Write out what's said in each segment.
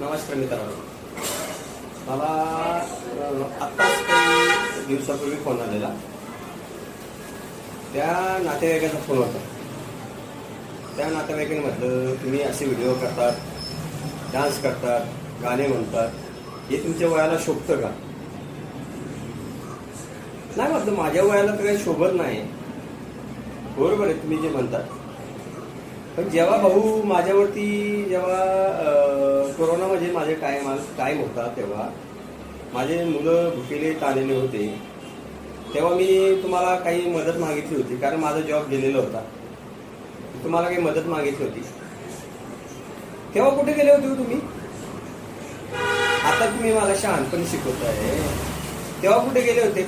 नमस्कार मित्रांनो. मला आत्ताच काही दिवसापूर्वी फोन आलेला. त्या नातेवाईकाचा फोन होता. त्या नातेवाईकाने म्हटलं तुम्ही असे व्हिडिओ करतात डान्स करतात गाणे म्हणतात. हे तुमच्या वयाला शोभतं का? नाही म्हटलं माझ्या वयाला तर काही शोभत नाही. बरोबर आहे तुम्ही जे म्हणतात. पण जेव्हा भाऊ माझ्यावरती जेव्हा माझे टाईम टाईम होता तेव्हा माझे मुलं भुकेले आलेले होते तेव्हा मी तुम्हाला काही मदत मागितली होती कारण माझा जॉब गेलेला होता. तुम्हाला काही मदत मागितली होती. तेव्हा कुठे गेले होते हो तुम्ही? आता तुम्ही मला शहाणपण शिकवताय. तेव्हा कुठे गेले होते?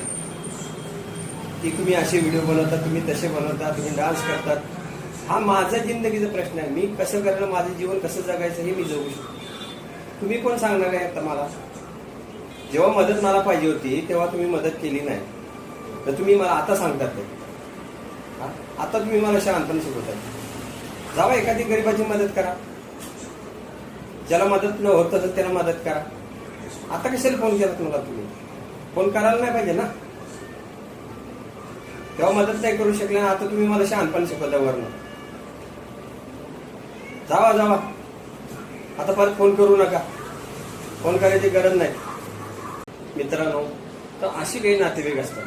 की तुम्ही असे व्हिडिओ बनवता तुम्ही तसे बनवता तुम्ही डान्स करतात. हा माझा जिंदगीचा प्रश्न आहे. मी कसं करणं माझं जीवन कसं जगायचं हे मी जगू शकतो. तुम्ही कोण सांगणार आहे आता मला? जेव्हा मदत मला पाहिजे होती तेव्हा तुम्ही मदत केली नाही. तर तुम्ही मला आता सांगतात ते. आता तुम्ही मला शहाणपण शिकवताय जावा एखादी गरीबाची मदत करा. ज्याला मदत न होत असेल त्याला मदत करा. आता कशाला फोन केला तुम्हाला तुम्ही? फोन करायला नाही पाहिजे ना? तेव्हा मदत नाही करू शकले आता तुम्ही मला शहाणपण शिकवता वरनं जावा जावा. आता परत फोन करू नका. फोन करायची गरज नाही. मित्रांनो तर अशी काही नातेवाईक असतात.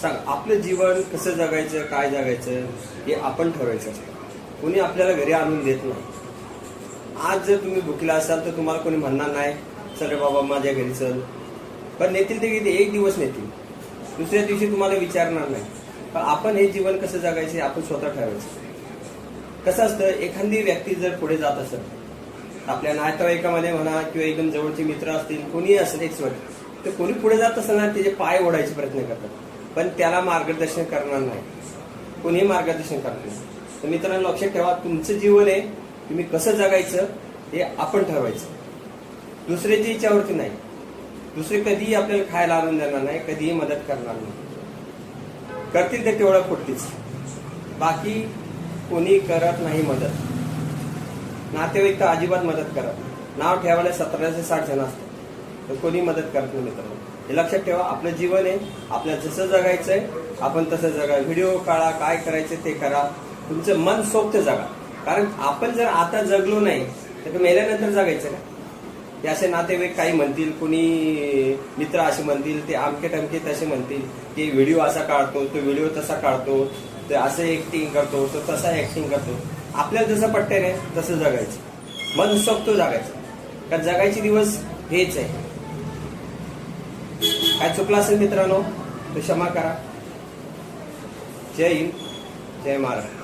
सांग आपलं जीवन कसं जगायचं काय जगायचं हे आपण ठरवायचं असतं. कोणी आपल्याला घरी आणून देत नाही. आज जर तुम्ही भुकीला असाल तर तुम्हाला कोणी म्हणणार नाही चल रे बाबा माझ्या घरी चल. पण नेतील ते किती? एक दिवस नेतील. दुसऱ्या दिवशी तुम्हाला विचारणार नाही. पण आपण हे जीवन कसं जगायचं आपण स्वतः ठरवायचं. कसं असतं एखादी व्यक्ती जर पुढे जात असेल आपल्या नातेवाईकामध्ये म्हणा किंवा एकदम जवळचे मित्र असतील कोणीही असेल एक स्वत तर कोणी पुढे जात असताना त्याचे पाय ओढायचे प्रयत्न करतात. पण त्याला मार्गदर्शन करणार नाही. कोणीही मार्गदर्शन करणार नाही. तर मित्रांनो लक्षात ठेवा तुमचं जीवन आहे तुम्ही कसं जगायचं हे आपण ठरवायचं. दुसऱ्याची इच्छावरती नाही. दुसरे कधीही आपल्याला खायला आणून देणार नाही कधीही मदत करणार नाही. करतील ते तेवढं पुरतीच. बाकी कोणी करत नाही मदत. नातेवाईक तर अजिबात मदत करत नाव ठेवायला सतराशे साठ जण असतात. तर कोणी मदत करत नाही मित्रांनो. हे लक्षात ठेवा आपलं जीवन आहे आपल्याला जसं जगायचंय आपण तसं जगा. व्हिडिओ काढा काय करायचं ते करा. तुमचं मन सोप्त जगा. कारण आपण जर आता जगलो नाही तर मेल्यानंतर जगायचं का ते असे नातेवाईक काही म्हणतील कुणी मित्र असे म्हणतील ते आमके टमके तसे म्हणतील की व्हिडिओ असा काढतो तो व्हिडिओ तसा काढतो ते असं ॲक्टिंग करतो तो तसा ॲक्टिंग करतो. आपल्याला जसं पट्टे नाही तसं जगायचं. मन सोबतो जगायचं. कारण जगायचे दिवस हेच आहे. काय चुकलं असेल मित्रांनो तर क्षमा करा. जय हिंद जय महाराष्ट्र.